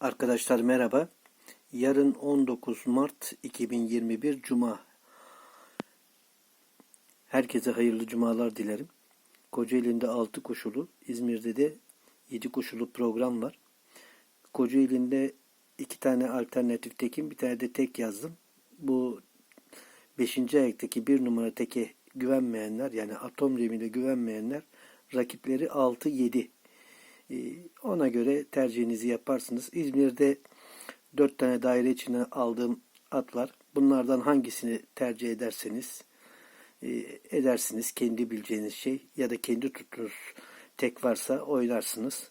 Arkadaşlar merhaba. Yarın 19 Mart 2021 Cuma. Herkese hayırlı cumalar dilerim. Kocaeli'nde 6 koşulu, İzmir'de de 7 koşulu program var. Kocaeli'nde iki tane alternatif tekim, bir tane de tek yazdım. Bu 5. ayaktaki bir numara teke güvenmeyenler yani atom remine güvenmeyenler rakipleri 6-7. Ee, Ona göre tercihinizi yaparsınız. İzmir'de 4 tane daire içine aldığım at var. Bunlardan hangisini tercih ederseniz e, edersiniz. Kendi bileceğiniz şey ya da kendi tuttuğunuz tek varsa oynarsınız.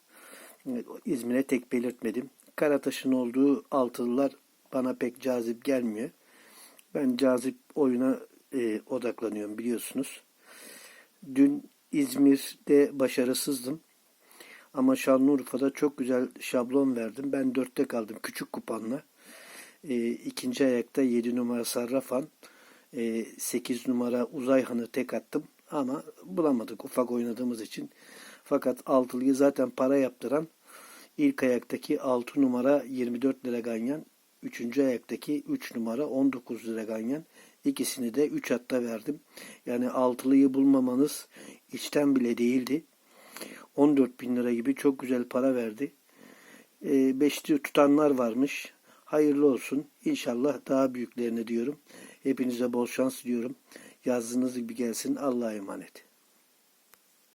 İzmir'e tek belirtmedim. Karataş'ın olduğu altılılar bana pek cazip gelmiyor. Ben cazip oyuna e, odaklanıyorum biliyorsunuz. Dün İzmir'de başarısızdım. Ama Şanlıurfa'da çok güzel şablon verdim. Ben dörtte kaldım küçük kupanla. E, ikinci ayakta 7 numara Sarrafan. E, 8 numara Uzayhan'ı tek attım. Ama bulamadık ufak oynadığımız için. Fakat altılıyı zaten para yaptıran ilk ayaktaki 6 numara 24 lira ganyan. Üçüncü ayaktaki 3 numara 19 lira ganyan. İkisini de 3 hatta verdim. Yani altılıyı bulmamanız içten bile değildi. 14 bin lira gibi çok güzel para verdi. E, beşli tutanlar varmış. Hayırlı olsun. İnşallah daha büyüklerine diyorum. Hepinize bol şans diyorum. Yazdığınız gibi gelsin. Allah'a emanet.